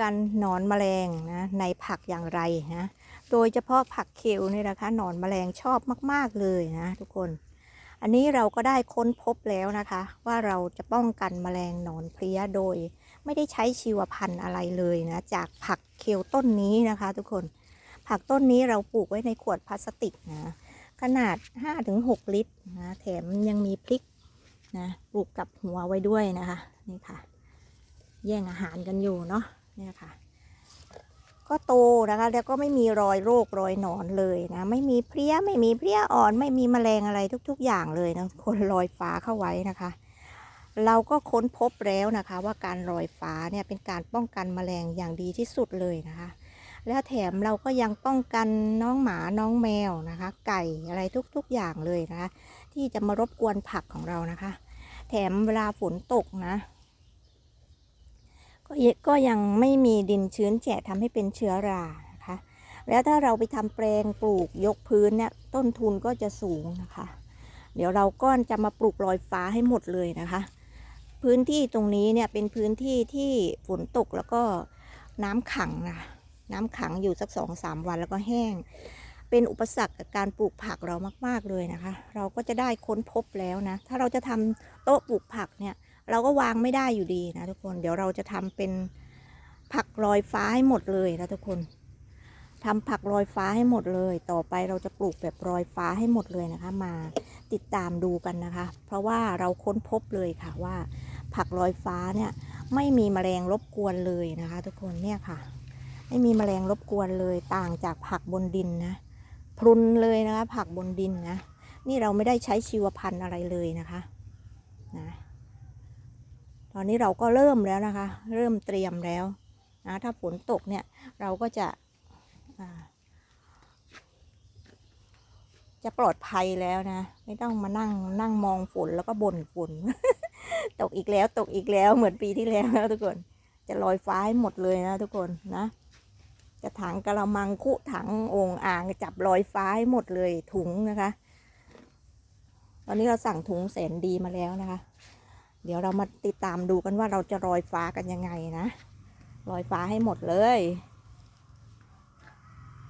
กันหนอนแมลงนะในผักอย่างไรนะโดยเฉพาะผักเคลเนี่ยนะคะหนอนแมลงชอบมาก ๆ เลยนะทุกคน อันนี้เราก็ได้ค้นพบแล้วนะคะ ว่าเราจะป้องกันแมลงหนอนเพลี้ยโดย ไม่ได้ใช้ชีวพันธุ์อะไรเลยนะจากผักเคลต้นนี้นะคะ ทุกคน ผักต้นนี้เราปลูกไว้ในขวดพลาสติกนะขนาด 5-6 ลิตรนะแถมยังมีพริกนะปลูกกับหัวไว้ด้วยนะคะนี่ค่ะ แย่งอาหารกันอยู่เนาะ เนี่ยค่ะ ก็โตนะคะ แล้วก็ไม่มีรอยโรครอยหนอนเลยนะ ไม่มีเพลี้ยไม่มีเพลี้ยอ่อน ไม่มีแมลงอะไรทุก ๆ อย่างเลยนะคนลอยฟ้าเข้าไว้นะคะ เราก็ค้นพบแล้วนะคะ ว่าการลอยฟ้าเนี่ยเป็นการป้องกันแมลงอย่างดีที่สุดเลยนะคะ แล้วแถมเราก็ยังป้องกันน้องหมาน้องแมวนะคะ ไก่อะไรทุกๆอย่างเลยนะคะ ที่จะมารบกวนผักของเรานะคะ แถมเวลาฝนตกนะ ก็ยก็ยังไม่มีดินชื้นแฉะทำให้เป็นเชื้อรานะคะ แล้วถ้าเราไปทำแปลงปลูกยกพื้นเนี่ยต้นทุนก็จะสูงนะคะ เดี๋ยวเราก็จะมาปลูกลอยฟ้าให้หมดเลยนะคะ พื้นที่ตรงนี้เนี่ยเป็นพื้นที่ที่ฝนตกแล้วก็น้ำขังนะน้ำขังอยู่สักสองสามวันแล้วก็แห้ง เป็นอุปสรรคกับการปลูกผักเรามาก ๆเลยนะคะ เราก็จะได้ค้นพบแล้วนะ ถ้าเราจะทำโต๊ะปลูกผักเนี่ย เราก็วางไม่ได้อยู่ดีนะทุกคน เดี๋ยวเราจะทำเป็นผักลอยฟ้าให้หมดเลยนะทุกคนทำผักลอยฟ้าให้หมดเลย ต่อไปเราจะปลูกแบบลอยฟ้าให้หมดเลยนะคะ มาติดตามดูกันนะคะ เพราะว่าเราค้นพบเลยค่ะว่า ผักลอยฟ้าเนี่ยไม่มีแมลงรบกวนเลยนะคะ ทุกคนเนี่ยค่ะ ไม่มีแมลงรบกวนเลยต่างจากผักบนดินนะพรุนเลยนะคะ ผักบนดินนะนี่เราไม่ได้ใช้ชีวพันธุ์อะไรเลยนะคะ อนนี้เราก็เริ่มแล้วนะคะ เริ่มเตรียมแล้วนะถ้าฝนตกเนี่ยเราก็จะจะปลอดภัยแล้วนะ ไม่ต้องมานั่งนั่งมองฝนแล้วก็บ่นฝนตกอีกแล้วตกอีกแล้วเหมือนปีที่แล้วนะทุกคน จะลอยฟ้าให้หมดเลยนะทุกคนนะ จะถังกระมังคุถังโองอ่างจับลอยฟ้าให้หมดเลยถุงนะคะ ตอนนี้เราสั่งถุงแสนดีมาแล้วนะคะ เดี๋ยวเรามาติดตามดูกันว่าเราจะลอยฟ้ากันยังไงนะลอยฟ้าให้หมดเลย